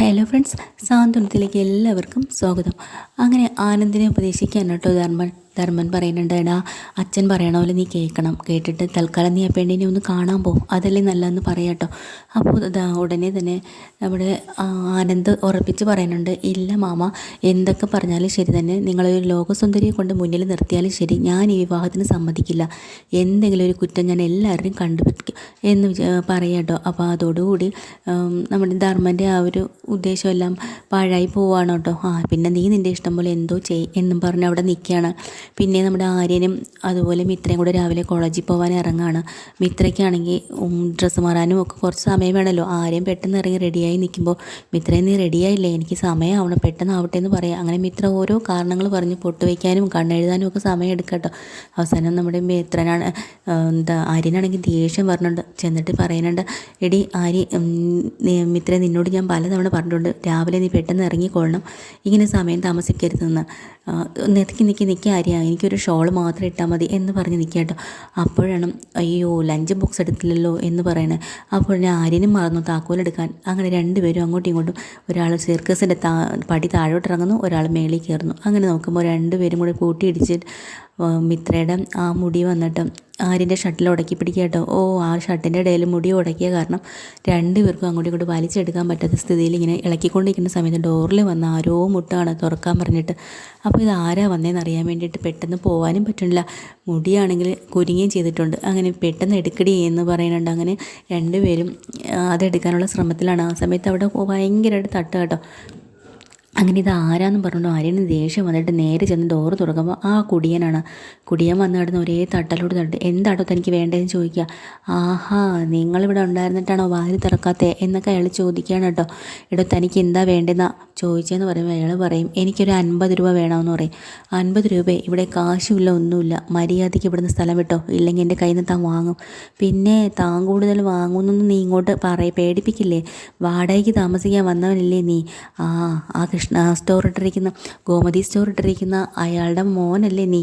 Hello friends സാന്ത്വനത്തിലേക്ക് എല്ലാവർക്കും സ്വാഗതം. അങ്ങനെ ആനന്ദിനെ ഉപദേശിക്കാൻ കേട്ടോ ധർമ്മൻ. ധർമ്മൻ പറയുന്നുണ്ട് എടാ അച്ഛൻ പറയണ പോലെ നീ കേൾക്കണം. കേട്ടിട്ട് തൽക്കാലം നീ ആ പെണ്ണിനെ ഒന്ന് കാണാൻ പോകും അതല്ലേ നല്ലതെന്ന് പറയാട്ടോ അപ്പോൾ ഉടനെ തന്നെ നമ്മുടെ ആനന്ദ് ഉറപ്പിച്ച് പറയുന്നുണ്ട് ഇല്ല മാമ എന്തൊക്കെ പറഞ്ഞാലും ശരി തന്നെ. നിങ്ങളൊരു ലോകസുന്ദരിയെ കൊണ്ട് മുന്നിൽ നിർത്തിയാലും ശരി. ഞാൻ ഈ വിവാഹത്തിന് സമ്മതിക്കില്ല. എന്തെങ്കിലും ഒരു കുറ്റം ഞാൻ എല്ലാവരും കണ്ടുപിടിക്കും എന്ന് പറയാട്ടോ അപ്പോൾ അതോടുകൂടി നമ്മുടെ ധർമ്മന്റെ ആ ഒരു ഉദ്ദേശമെല്ലാം പാഴായി പോവാണ് കേട്ടോ ആ പിന്നെ നീ നിന്റെ ഇഷ്ടം പോലെ എന്തോ ചെയ് എന്നും പറഞ്ഞ് അവിടെ നിൽക്കുകയാണ് പിന്നെ നമ്മുടെ ആര്യനും അതുപോലെ മിത്രയും കൂടെ രാവിലെ കോളേജിൽ പോകാൻ ഇറങ്ങാണ്. മിത്രയ്ക്കാണെങ്കിൽ ഡ്രസ്സ് മാറാനും ഒക്കെ കുറച്ച് സമയം വേണമല്ലോ. ആര്യം പെട്ടെന്ന് ഇറങ്ങി റെഡിയായി നിൽക്കുമ്പോൾ മിത്രയും നീ റെഡിയായില്ലേ എനിക്ക് സമയമാവണം. പെട്ടെന്ന് ആവട്ടെ എന്ന് പറയാം. അങ്ങനെ മിത്ര ഓരോ കാരണങ്ങൾ പറഞ്ഞ് പൊട്ടുവയ്ക്കാനും കണ്ണെഴുതാനും ഒക്കെ സമയം എടുക്കട്ടോ. അവസാനം നമ്മുടെ മിത്രനാണ് എന്താ ആര്യനാണെങ്കിൽ ദേഷ്യം പറഞ്ഞുണ്ട് ചെന്നിട്ട് പറയുന്നുണ്ട് എടി ആര്യ മിത്ര നിന്നോട് ഞാൻ പലതവണ പറഞ്ഞിട്ടുണ്ട്. രാവിലെ നീ പെട്ടെന്ന് ഇറങ്ങിക്കൊള്ളണം. ഇങ്ങനെ സമയം താമസിക്കരുതെന്ന്. നിൽക്കി നിൽക്കി നിൽക്കി ആര്യ. എനിക്കൊരു ഷോൾ മാത്രം ഇട്ടാൽ മതി എന്ന് പറഞ്ഞ് നിൽക്കുക കേട്ടോ അപ്പോഴാണ് അയ്യോ ലഞ്ച് ബോക്സ് എടുത്തില്ലല്ലോ എന്ന് പറയണേ. അപ്പോൾ ഞാൻ ആര്യനും മറന്നു താക്കോലെടുക്കാൻ അങ്ങനെ രണ്ടുപേരും അങ്ങോട്ടും ഇങ്ങോട്ടും ഒരാൾ സർക്കസിന്റെ താ പടി താഴോട്ട് ഇറങ്ങുന്നു ഒരാൾ മേളിൽ കയറുന്നു. അങ്ങനെ നോക്കുമ്പോൾ രണ്ടുപേരും കൂടി കൂട്ടിയിടിച്ച് മിത്രയുടെ ആ മുടി വന്നിട്ട് ആര്യന്റെ ഷട്ടിൽ ഉടക്കി പിടിക്കുക കേട്ടോ. ഓ ആ ഷട്ടിന്റെ ഇടയിൽ മുടി ഉടക്കിയ കാരണം രണ്ടുപേർക്കും അങ്ങോട്ടും ഇങ്ങോട്ട് വലിച്ചെടുക്കാൻ പറ്റാത്ത സ്ഥിതിയിൽ ഇങ്ങനെ ഇളക്കിക്കൊണ്ടിരിക്കുന്ന സമയത്ത് ഡോറിൽ വന്ന ആരോ മുട്ടാണ് തുറക്കാൻ പറഞ്ഞിട്ട്. അപ്പോൾ ഇത് ആരാ വന്നതെന്ന് അറിയാൻ വേണ്ടിയിട്ട് പെട്ടെന്ന് പോകാനും പറ്റുന്നില്ല. മുടിയാണെങ്കിൽ കുരുങ്ങുകയും ചെയ്തിട്ടുണ്ട്. അങ്ങനെ പെട്ടെന്ന് എടുക്കടി എന്ന് പറയുന്നുണ്ട്. അങ്ങനെ രണ്ടുപേരും അതെടുക്കാനുള്ള ശ്രമത്തിലാണ്. ആ സമയത്ത് അവിടെ ഭയങ്കരമായിട്ട് തട്ട് കേട്ടോ. അങ്ങനെ ഇത് ആരാന്ന് പറഞ്ഞു ആര്യന് ദേഷ്യം വന്നിട്ട് നേരെ ചെന്ന് ഡോറ് തുറക്കുമ്പോൾ ആ കുടിയനാണ്. കുടിയൻ വന്ന് കിടന്ന് ഒരേ തട്ടലോട് തട്ട് എന്താട്ടോ തനിക്ക് വേണ്ടതെന്ന് ചോദിക്കുക ആഹാ നിങ്ങളിവിടെ ഉണ്ടായിരുന്നിട്ടാണോ വാതിൽ തുറക്കാത്തേ? എന്നൊക്കെ അയാൾ ചോദിക്കുകയാണ് കേട്ടോ. എടോ തനിക്ക് എന്താ വേണ്ടതെന്നാ ചോദിച്ചതെന്ന് പറയുമ്പോൾ അയാൾ പറയും എനിക്കൊരു അൻപത് രൂപ വേണമെന്ന് പറയും. അൻപത് രൂപ ഇവിടെ കാശുമില്ല ഒന്നുമില്ല. മര്യാദയ്ക്ക് ഇവിടുന്ന് സ്ഥലം വിട്ടോ. ഇല്ലെങ്കിൽ എന്റെ കയ്യിൽ നിന്ന് താൻ വാങ്ങും. പിന്നെ താൻ കൂടുതൽ വാങ്ങുന്നൊന്നും നീ ഇങ്ങോട്ട് പറയ പേടിപ്പിക്കില്ലേ? വാടകയ്ക്ക് താമസിക്കാൻ വന്നവനല്ലേ നീ? ആ ആ കൃഷ്ണ സ്റ്റോർ ഇട്ടിരിക്കുന്ന ഗോമതി സ്റ്റോർ ഇട്ടിരിക്കുന്ന അയാളുടെ മോനല്ലേ നീ?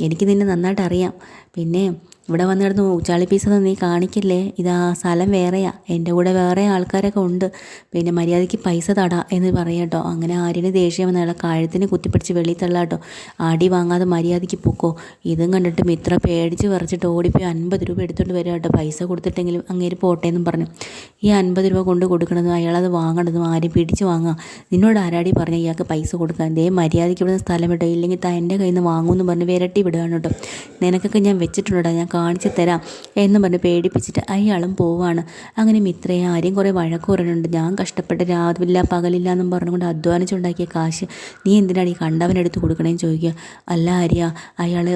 എനിക്ക് നിന്നെ നന്നായിട്ട് അറിയാം പിന്നെ ഇവിടെ വന്ന് കിടന്ന് ഊച്ചാളി നീ കാണിക്കില്ലേ? ഇതാ സ്ഥലം വേറെയാ. എന്റെ കൂടെ വേറെ ആൾക്കാരൊക്കെ ഉണ്ട്. പിന്നെ മര്യാദയ്ക്ക് പൈസ തടാ എന്ന് പറയട്ടോ അങ്ങനെ ആര്യന് ദേഷ്യം വന്ന അയാളെ കഴുത്തിന് കുത്തിപ്പിടിച്ച് വെളിയിൽ തള്ളാട്ടോ അടി വാങ്ങാതെ മര്യാദയ്ക്ക് പൊക്കോ. ഇതും കണ്ടിട്ട് മിത്ര പേടിച്ച് പറിച്ചിട്ട് ഓടിപ്പോയി അൻപത് രൂപ എടുത്തുകൊണ്ട് വരിക കേട്ടോ. പൈസ കൊടുത്തിട്ടെങ്കിലും അങ്ങേര് പോട്ടെ എന്നും പറഞ്ഞു. ഈ അൻപത് രൂപ കൊണ്ട് കൊടുക്കണതും അയാളത് വാങ്ങണതും ആരും പിടിച്ച് വാങ്ങുക നിന്നോട് ആരാടി പറഞ്ഞ ഇയാൾക്ക് പൈസ കൊടുക്കാൻ? ദേ മര്യാദയ്ക്ക് ഇവിടുന്ന് സ്ഥലം വിട്ടോ ഇല്ലെങ്കിൽ താ കയ്യിൽ നിന്ന് വാങ്ങുമെന്ന് പറഞ്ഞ് വിരട്ടി വിടുകയാണ് കേട്ടോ. നിനക്കൊക്കെ ഞാൻ വെച്ചിട്ടുണ്ടോ ഞാൻ കാണിച്ചു തരാം എന്ന് പറഞ്ഞ് പേടിപ്പിച്ചിട്ട് അയാളും പോവാണ്. അങ്ങനെ മിത്രയെ ആരെയും കുറേ വഴക്ക് പറയുന്നുണ്ട് ഞാൻ കഷ്ടപ്പെട്ട് രാവില്ല പകലില്ല എന്നും പറഞ്ഞുകൊണ്ട് അധ്വാനിച്ചുണ്ടാക്കിയ കാശ് നീ എന്തിനാണ് ഈ കണ്ടവനെടുത്ത് കൊടുക്കണേന്ന് ചോദിക്കുക? അല്ല ആര്യ അയാൾ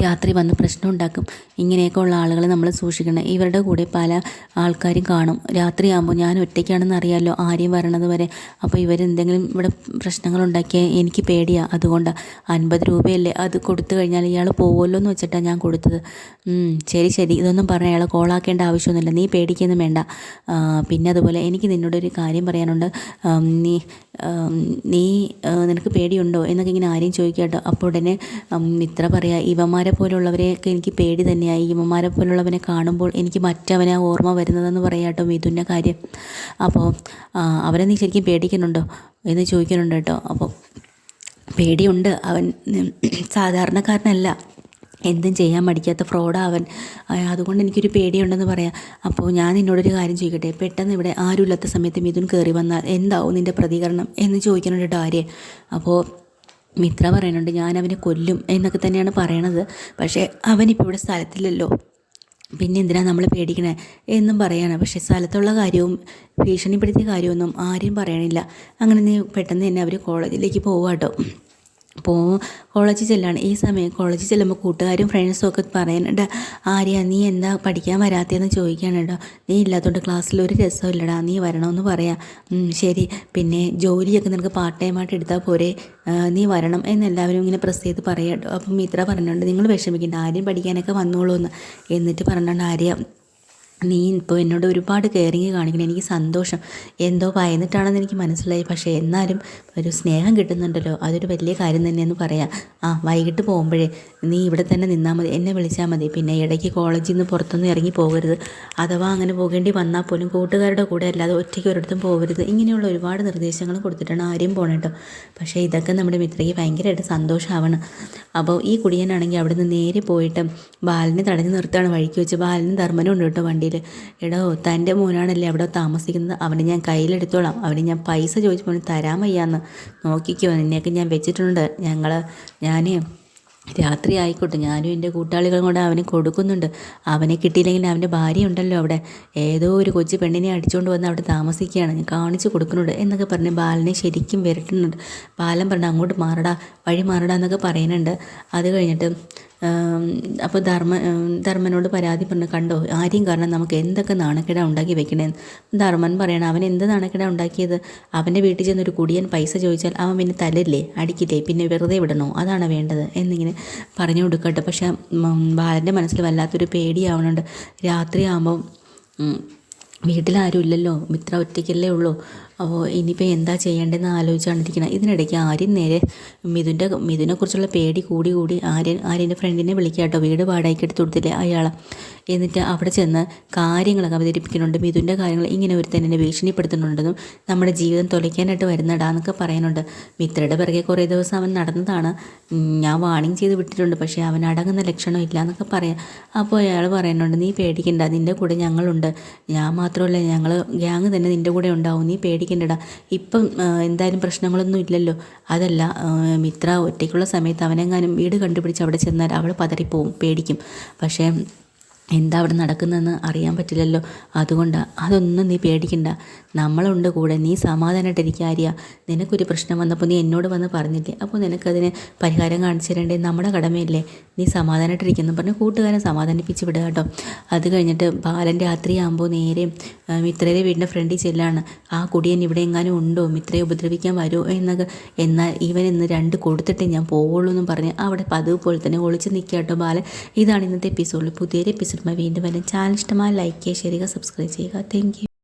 രാത്രി വന്ന് പ്രശ്നം ഉണ്ടാക്കും ഇങ്ങനെയൊക്കെ ഉള്ള ആളുകളെ നമ്മൾ സൂക്ഷിക്കണം. ഇവരുടെ കൂടെ പല ആൾക്കാരും കാണും. രാത്രിയാകുമ്പോൾ ഞാൻ ഒറ്റയ്ക്കാണെന്ന് അറിയാമല്ലോ ആരെയും വരണത് വരെ. അപ്പോൾ ഇവരെന്തെങ്കിലും ഇവിടെ പ്രശ്നങ്ങൾ ഉണ്ടാക്കിയാൽ എനിക്ക് പേടിയാണ് അതുകൊണ്ടാണ് അൻപത് രൂപയല്ലേ. അത് കൊടുത്തു കഴിഞ്ഞാൽ ഇയാൾ പോവുമല്ലോ എന്ന് വെച്ചിട്ടാണ് ഞാൻ കൊടുത്തത്. ശരി ശരി. ഇതൊന്നും പറഞ്ഞാൽ അയാൾ കോളാക്കേണ്ട ആവശ്യമൊന്നുമില്ല. നീ പേടിക്കൊന്നും വേണ്ട. പിന്നെ അതുപോലെ എനിക്ക് നിന്നോട് ഒരു കാര്യം പറയാനുണ്ട്. നീ നീ നിനക്ക് പേടിയുണ്ടോ എന്നൊക്കെ ഇങ്ങനെ ആരെയും ചോദിക്കാട്ടോ. അപ്പോൾ ഉടനെ ഇത്ര പറയാം പറയാ ഇവന്മാരെ പോലുള്ളവരെയൊക്കെ എനിക്ക് പേടി തന്നെയായി. ഇമ്മമാരെ പോലുള്ളവനെ കാണുമ്പോൾ എനിക്ക് മറ്റവനെ ഓർമ്മ വരുന്നതെന്ന് പറയാട്ടോ മിഥുന്റെ കാര്യം. അപ്പോൾ അവരെ നീ ശരിക്കും പേടിക്കുന്നുണ്ടോ? എന്ന് ചോദിക്കുന്നുണ്ട് കേട്ടോ. അപ്പോൾ പേടിയുണ്ട്. അവൻ സാധാരണക്കാരനല്ല. എന്തും ചെയ്യാൻ മടിക്കാത്ത ഫ്രോഡാ അവൻ ആ, അതുകൊണ്ട് എനിക്കൊരു പേടിയുണ്ടെന്ന് പറയാം. അപ്പോൾ ഞാൻ നിന്നോടൊരു കാര്യം ചോദിക്കട്ടെ? പെട്ടെന്ന് ഇവിടെ ആരുമില്ലാത്ത സമയത്ത് മിഥുൻ കയറി വന്നാൽ എന്താവും നിന്റെ പ്രതികരണം? എന്ന് ചോദിക്കുന്നുണ്ട് കേട്ടോ അപ്പോൾ മിത്ര പറയുന്നുണ്ട് ഞാൻ അവനെ കൊല്ലും എന്നൊക്കെ തന്നെയാണ് പറയണത്. പക്ഷേ അവനിപ്പോൾ ഇവിടെ സ്ഥലത്തില്ലല്ലോ. പിന്നെ എന്തിനാണ് നമ്മൾ പേടിക്കണേ എന്നും പറയാണ്. പക്ഷെ സ്ഥലത്തുള്ള കാര്യവും ഭീഷണിപ്പെടുത്തിയ കാര്യമൊന്നും ആരും പറയണില്ല. അങ്ങനെ നീ പെട്ടെന്ന് തന്നെ അവർ കോളേജിലേക്ക് പോവാട്ടോ അപ്പോൾ കോളേജിൽ ചെല്ലാണ്. ഈ സമയം കോളേജിൽ ചെല്ലുമ്പോൾ കൂട്ടുകാരും ഫ്രണ്ട്സും ഒക്കെ പറയുന്നുണ്ട് ആര്യ നീ എന്താ പഠിക്കാൻ വരാത്തതെന്ന് ചോദിക്കാനുണ്ടോ നീ ഇല്ലാത്തതുകൊണ്ട് ക്ലാസ്സിൽ ഒരു രസമില്ലടാ നീ വരണമെന്ന് പറയാം. ശരി. പിന്നെ ജോലിയൊക്കെ നിനക്ക് പാർട്ട് ടൈമായിട്ട് എടുത്താൽ പോരെ. നീ വരണം എന്നെല്ലാവരും ഇങ്ങനെ പ്രസ് ചെയ്ത് പറയാം കേട്ടോ. അപ്പം മിത്ര പറഞ്ഞുകൊണ്ട് നിങ്ങൾ വിഷമിക്കേണ്ട. ആര്യം പഠിക്കാനൊക്കെ വന്നോളൂ എന്ന് എന്നിട്ട് പറഞ്ഞുകൊണ്ട് ആര്യ നീ ഇപ്പോൾ എന്നോട് ഒരുപാട് കെയറിങ് കാണിക്കണം എനിക്ക് സന്തോഷം. എന്തോ ഭയന്നിട്ടാണെന്ന് എനിക്ക് മനസ്സിലായി. പക്ഷേ എന്നാലും ഒരു സ്നേഹം കിട്ടുന്നുണ്ടല്ലോ. അതൊരു വലിയ കാര്യം തന്നെയെന്ന് പറയാം. ആ വൈകിട്ട് പോകുമ്പോഴേ നീ ഇവിടെ തന്നെ നിന്നാൽ മതി. എന്നെ വിളിച്ചാൽ മതി. പിന്നെ ഇടയ്ക്ക് കോളേജിൽ നിന്ന് പുറത്തൊന്നും ഇറങ്ങി പോകരുത്. അഥവാ അങ്ങനെ പോകേണ്ടി വന്നാൽ പോലും കൂട്ടുകാരുടെ കൂടെ അല്ലാതെ ഒറ്റയ്ക്ക് ഒരിടത്തും പോകരുത്. ഇങ്ങനെയുള്ള ഒരുപാട് നിർദ്ദേശങ്ങൾ കൊടുത്തിട്ടാണ് ആരെയും പോകണേട്ടോ പക്ഷേ ഇതൊക്കെ നമ്മുടെ മിത്രയ്ക്ക് ഭയങ്കരമായിട്ട് സന്തോഷമാവണം അപ്പോൾ ഈ കുടിയനാണെങ്കിൽ അവിടെ നിന്ന് നേരെ പോയിട്ട് ബാലിനെ തടഞ്ഞു നിർത്താണ് വഴിക്ക് വെച്ച്. ബാലിനും ധർമ്മനും ഉണ്ട് കേട്ടോ വണ്ടിയിൽ. എടോ തന്റെ മോനാണല്ലേ അവിടെ താമസിക്കുന്നത്? അവനെ ഞാൻ കയ്യിലെടുത്തോളാം. അവന് ഞാൻ പൈസ ചോദിച്ചപ്പോൾ തരാൻ വയ്യാന്ന്. നോക്കിക്കോ നിന്നെയൊക്കെ ഞാൻ വെച്ചിട്ടുണ്ട്. ഞങ്ങൾ ഞാൻ രാത്രി ആയിക്കോട്ടെ. ഞാനും എന്റെ കൂട്ടാളികളും കൂടെ അവന് കൊടുക്കുന്നുണ്ട്. അവനെ കിട്ടിയില്ലെങ്കിൽ അവന്റെ ഭാര്യ ഉണ്ടല്ലോ അവിടെ. ഏതോ ഒരു കൊച്ചു പെണ്ണിനെ അടിച്ചുകൊണ്ട് വന്ന് അവിടെ താമസിക്കുകയാണ്. ഞാൻ കാണിച്ചു കൊടുക്കുന്നുണ്ട് എന്നൊക്കെ പറഞ്ഞ് ബാലനെ ശരിക്കും വരട്ടുന്നുണ്ട്. ബാലൻ പറഞ്ഞു അങ്ങോട്ട് മാറടാ വഴി മാറടാ എന്നൊക്കെ പറയുന്നുണ്ട്. അത് കഴിഞ്ഞിട്ട് അപ്പോൾ ധർമ്മ ധർമ്മനോട് പരാതി പറഞ്ഞു കണ്ടോ ആരെയും കാരണം നമുക്ക് എന്തൊക്കെ നാണക്കേട ഉണ്ടാക്കി വെക്കണേന്ന് ധർമ്മൻ പറയണം അവൻ എന്ത് നാണക്കേട ഉണ്ടാക്കിയത്? അവന്റെ വീട്ടിൽ ചെന്നൊരു കുടിയൻ പൈസ ചോദിച്ചാൽ അവൻ പിന്നെ തലല്ലേ അടിക്കില്ലേ? പിന്നെ വെറുതെ വിടണോ? അതാണ് വേണ്ടത്. എന്നിങ്ങനെ പറഞ്ഞു കൊടുക്കട്ടെ. പക്ഷേ ബാലന്റെ മനസ്സിൽ വല്ലാത്തൊരു പേടിയാവണുണ്ട്. രാത്രിയാകുമ്പോൾ വീട്ടിലാരും ഇല്ലല്ലോ മിത്ര ഒറ്റയ്ക്കല്ലേ ഉള്ളൂ? അപ്പോൾ ഇനിയിപ്പോൾ എന്താ ചെയ്യേണ്ടതെന്ന് ആലോചിച്ചാണ് ഇരിക്കുന്നത് ഇതിനിടയ്ക്ക് ആര്യൻ നേരെ മിഥുന്റെ മിഥുനെക്കുറിച്ചുള്ള പേടി കൂടി കൂടി ആര്യൻ ആര്യന്റെ ഫ്രണ്ടിനെ വിളിക്കുക കേട്ടോ വീട് വാടകയ്ക്ക് എടുത്ത് കൊടുത്തില്ലേ അയാളെ. എന്നിട്ട് അവിടെ ചെന്ന് കാര്യങ്ങളൊക്കെ അവതരിപ്പിക്കുന്നുണ്ട്. മിഥുന്റെ കാര്യങ്ങൾ ഇങ്ങനെ ഒരു തന്നെ ഭീഷണിപ്പെടുത്തുന്നുണ്ടെന്നും നമ്മുടെ ജീവിതം തുലയ്ക്കാനായിട്ട് വരുന്നടാന്നൊക്കെ പറയുന്നുണ്ട്. മിത്രയുടെ പിറകെ കുറേ ദിവസം അവൻ നടന്നതാണ്. ഞാൻ വാണിംഗ് ചെയ്ത് വിട്ടിട്ടുണ്ട്. പക്ഷേ അവൻ അടങ്ങുന്ന ലക്ഷണം ഇല്ല എന്നൊക്കെ പറയാം. അപ്പോൾ അയാൾ പറയുന്നുണ്ട് നീ പേടിക്കണ്ട. നിന്റെ കൂടെ ഞങ്ങളുണ്ട്. ഞാൻ മാത്രമല്ല ഞങ്ങൾ ഗ്യാങ് തന്നെ നിന്റെ കൂടെ ഉണ്ടാവും. നീ പേടിക്കണ്ട. പേടിക്കണ്ടടാ ഇപ്പം എന്തായാലും പ്രശ്നങ്ങളൊന്നും ഇല്ലല്ലോ. അതല്ല മിത്ര ഒറ്റയ്ക്കുള്ള സമയത്ത് അവനെങ്ങാനും വീട് കണ്ടുപിടിച്ച് അവിടെ ചെന്നാൽ അവൾ പതറിപ്പോവും പേടിക്കും. പക്ഷേ എന്താ അവിടെ നടക്കുന്നതെന്ന് അറിയാൻ പറ്റില്ലല്ലോ. അതുകൊണ്ട് അതൊന്നും നീ പേടിക്കണ്ട. നമ്മളുണ്ട് കൂടെ. നീ സമാധാനമായിട്ടിരിക്കുക ആര്യ. നിനക്കൊരു പ്രശ്നം വന്നപ്പോൾ നീ എന്നോട് വന്ന് പറഞ്ഞില്ലേ? അപ്പോൾ നിനക്കതിന് പരിഹാരം കാണിച്ചു തരേണ്ടേ? നമ്മുടെ കടമയല്ലേ. നീ സമാധാനമായിട്ടിരിക്കുന്നു പറഞ്ഞ് കൂട്ടുകാരൻ സമാധാനിപ്പിച്ച് വിടുക കേട്ടോ. അത് കഴിഞ്ഞിട്ട് ബാലൻ രാത്രിയാകുമ്പോൾ നേരെ മിത്രയുടെ വീടിന്റെ ഫ്രണ്ടിൽ ചെല്ലാണ്. ആ കുടിയൻ ഇവിടെ എങ്ങാനും ഉണ്ടോ? മിത്രയെ ഉപദ്രവിക്കാൻ വരുമോ എന്നൊക്കെ. എന്നാൽ ഇവൻ ഇന്ന് രണ്ട് കൊടുത്തിട്ടേ ഞാൻ പോവുള്ളൂ എന്നും പറഞ്ഞ് അവിടെ പതിവ് പോലെ തന്നെ ഒളിച്ച് നിൽക്കുക കേട്ടോ ബാലൻ. ഇതാണ് ഇന്നത്തെ എപ്പിസോഡിൽ പുതിയൊരു എപ്പിസോഡ് വീണ്ടും വരും. ചാനൽ ഇഷ്ടമായി ലൈക്ക് ചെയ്യുക ഷെയർ ചെയ്യുക സബ്സ്ക്രൈബ് ചെയ്യുക. താങ്ക്